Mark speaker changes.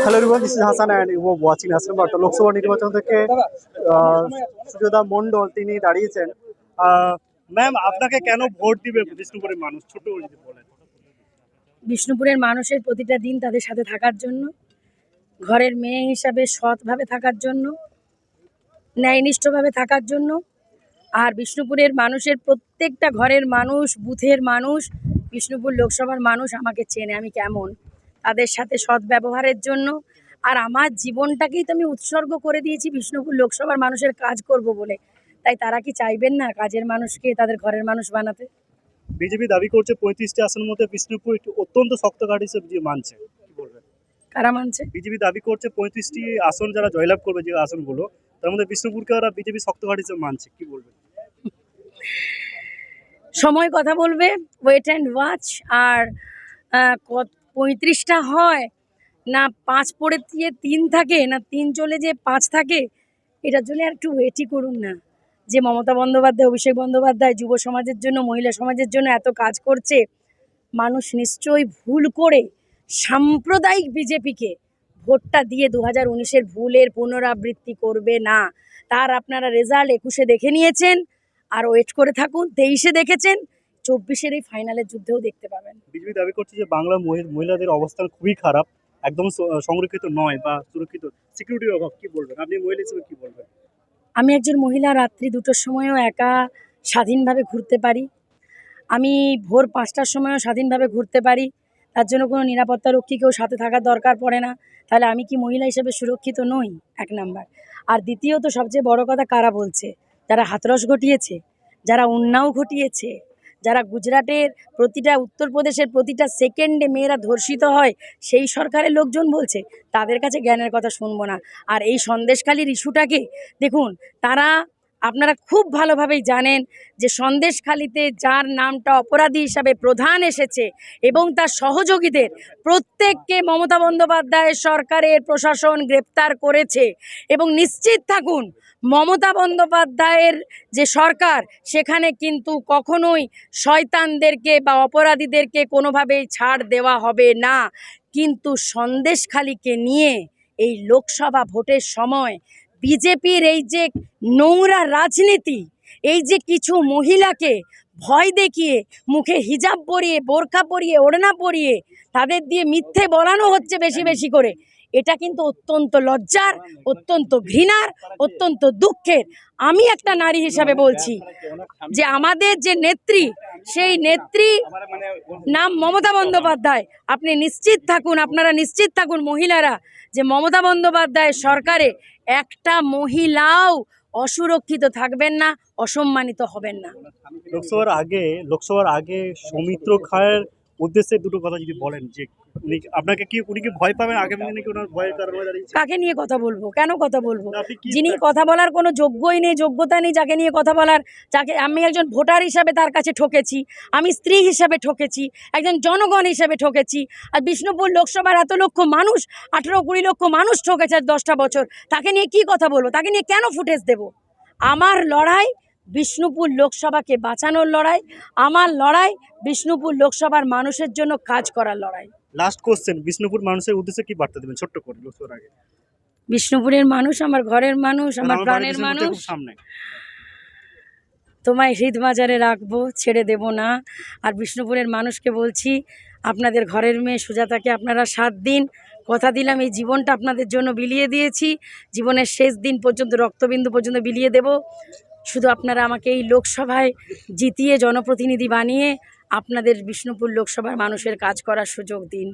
Speaker 1: This is Hassan and you are watching Hassan বার্তা লোকসভা নির্বাচন থেকে আহ, সুজয়দা মন্ডল তিনি দাঁড়িয়েছেন। ম্যাম আপনাকে কেন ভোট দিবে বিষ্ণুপুরের মানুষ? ছোট
Speaker 2: বিষ্ণুপুরের মানুষের প্রতিটা দিন তাদের সাথে থাকার জন্য ঘরের মেয়ে হিসাবে সৎভাবে থাকার জন্য ন্যায়নিষ্ঠভাবে থাকার জন্য আর বিষ্ণুপুরের মানুষের প্রত্যেকটা ঘরের মানুষ বুথের মানুষ বিষ্ণুপুর লোকসভার মানুষ আমাকে চেনে আমি কেমন? তাদের সাথে সৎ ব্যবহারের জন্য। আর আমার জীবনটাকেই তো আমি উৎসর্গ করে দিয়েছি বিষ্ণুপুর লোকসভার মানুষের কাজ করব বলে। তাই তারা কি চাইবেন না কাজের মানুষকে তাদের ঘরের মানুষ বানাতে?
Speaker 1: বিজেপি দাবি করছে পঁয়ত্রিশটি আসনের মধ্যে বিষ্ণুপুর একটি অত্যন্ত শক্ত ঘাট হিসেবে মানছে।
Speaker 2: কারা মানছে?
Speaker 1: বিজেপি দাবি করছে পঁয়ত্রিশটি আসন যারা জয়লাভ করবে যে আসনগুলো তার মধ্যে বিষ্ণুপুরকে ওরা বিজেপি শক্ত ঘাট হিসেবে মানছে। কি বলবেন?
Speaker 2: সময় কথা বলবে ওয়েট অ্যান্ড ওয়াচ আর কত- পঁয়ত্রিশটা হয়, না পাঁচ পড়ে দিয়ে তিন থাকে, না তিন চলে যে পাঁচ থাকে, এটার জন্য আর একটু ওয়েটই করুন না। যে মমতা বন্দ্যোপাধ্যায়, অভিষেক বন্দ্যোপাধ্যায় যুব সমাজের জন্য, মহিলা সমাজের জন্য এত কাজ করছে, মানুষ নিশ্চয়ই ভুল করে সাম্প্রদায়িক বিজেপিকে ভোটটা দিয়ে দু হাজার উনিশের ভুলের পুনরাবৃত্তি করবে না। তার আপনারা রেজাল্ট একুশে দেখে নিয়েছেন, আর ওয়েট করে থাকুন, তেইশে দেখেছেন চব্বিশের এই ফাইনালের যুদ্ধেও দেখতে পাবেন।
Speaker 1: বিজেপি দাবি করছে যে বাংলা মহিলাদের অবস্থান খুবই খারাপ একদম সংরক্ষিত নয় বা সুরক্ষিত। সিকিউরিটির অভাব কি বলবেন? আপনি মহিলা হিসেবে কি বলবেন?
Speaker 2: আমি একজন মহিলা রাত্রি দুটোর সময়ও একা স্বাধীনভাবে ঘুরতে পারি। আমি ভোর পাঁচটার সময়ও স্বাধীনভাবে ঘুরতে পারি। তার জন্য কোনো নিরাপত্তা রক্ষী কেউ সাথে থাকার দরকার পড়ে না। তাহলে আমি কি মহিলা হিসেবে সুরক্ষিত নই? এক নাম্বার। আর দ্বিতীয়ত সবচেয়ে বড় কথা কারা বলছে? যারা হাতরস ঘটিয়েছে যারা উন্নাও ঘটিয়েছে যারা গুজরাটের প্রতিটা উত্তরপ্রদেশের প্রতিটা সেকেন্ডে মেয়েরা ধর্ষিত হয়, সেই সরকারের লোকজন বলছে, তাদের কাছে জ্ঞানের কথা শুনব না। আর এই সন্দেশখালির ইস্যুটাকে দেখুন, তারা আপনারা খুব ভালোভাবেই জানেন যে সন্দেশখালিতে যার নামটা অপরাধী হিসাবে প্রধান এসেছে এবং তার সহযোগীদের প্রত্যেককে মমতা বন্দ্যোপাধ্যায়ের সরকারের প্রশাসন গ্রেপ্তার করেছে। এবং নিশ্চিত থাকুন, মমতা বন্দ্যোপাধ্যায়ের যে সরকার, সেখানে কিন্তু কখনোই শয়তানদেরকে বা অপরাধীদেরকে কোনোভাবেই ছাড় দেওয়া হবে না। কিন্তু সন্দেশখালিকে নিয়ে এই লোকসভা ভোটের সময় বিজেপির এই যে নোংরা রাজনীতি, এই যে কিছু মহিলাকে ভয় দেখিয়ে মুখে হিজাব পরিয়ে, বোরখা পরিয়ে, ওড়না পরিয়ে তাদের দিয়ে মিথ্যে বলানো হচ্ছে বেশি বেশি করে। এটা কিন্তু অত্যন্ত লজ্জার অত্যন্ত ঘৃণার অত্যন্ত দুঃখের। আমি একটা নারী হিসাবে বলছি যে আমাদের যে নেত্রী সেই নেত্রী নাম মমতা বন্দ্যোপাধ্যায়। আপনি নিশ্চিত থাকুন আপনারা নিশ্চিত থাকুন মহিলারা যে মমতা বন্দ্যোপাধ্যায় সরকারে একটা মহিলাও অসুরক্ষিত থাকবেন না অসম্মানিত হবেন না।
Speaker 1: লোকসভার আগে লোকসভার আগে সৌমিত্র খায়ের উদ্দেশ্যে দুটো কথা যদি বলেন যে উনি আপনাকে কি উনি কি ভয় পাবেন? আগামী দিনে কি ওনার ভয়ের কারণে দাঁড়িয়েছে?
Speaker 2: কাকে নিয়ে কথা বলব? কেন কথা বলব? যিনি কথা বলার কোনো যোগ্যই নেই যোগ্যতা নেই যাকে নিয়ে কথা বলার যাকে আমি একজন ভোটার হিসাবে তার কাছে ঠকেছি আমি স্ত্রী হিসাবে ঠকেছি একজন জনগণ হিসাবে ঠকেছি আর বিষ্ণুপুর লোকসভার এত লক্ষ মানুষ আঠেরো কুড়ি লক্ষ মানুষ ঠকেছে আজ দশটা বছর তাকে নিয়ে কি কথা বলব? তাকে নিয়ে কেন ফুটেজ দেব? আমার লড়াই বিষ্ণুপুর লোকসভাকে বাঁচানোর লড়াই আমার লড়াই বিষ্ণুপুর লোকসভার মানুষের জন্য কাজ করার লড়াই।
Speaker 1: লাস্ট কোশ্চেন বিষ্ণুপুর মানুষের উদ্দেশ্যে কি বার্তা দেবেন? ছোট্ট করে লোকসভার আগে।
Speaker 2: বিষ্ণুপুরের মানুষ আমার ঘরের মানুষ আমার প্রাণের মানুষ।
Speaker 1: সামনে।
Speaker 2: তোমায় হৃদ মাজারে রাখব ছেড়ে দেব না। আর বিষ্ণুপুরের মানুষকে বলছি আপনাদের ঘরের মেয়ে সুজাতাকে আপনারা সাত দিন কথা দিলাম এই জীবনটা আপনাদের জন্য বিলিয়ে দিয়েছি। জীবনের শেষ দিন পর্যন্ত রক্তবিন্দু পর্যন্ত বিলিয়ে দেব। শুধু আপনারা আমাকে এই লোকসভায় জিতিয়ে জনপ্রতিনিধি বানিয়ে আপনাদের বিষ্ণুপুর লোকসভার মানুষের কাজ করার সুযোগ দিন।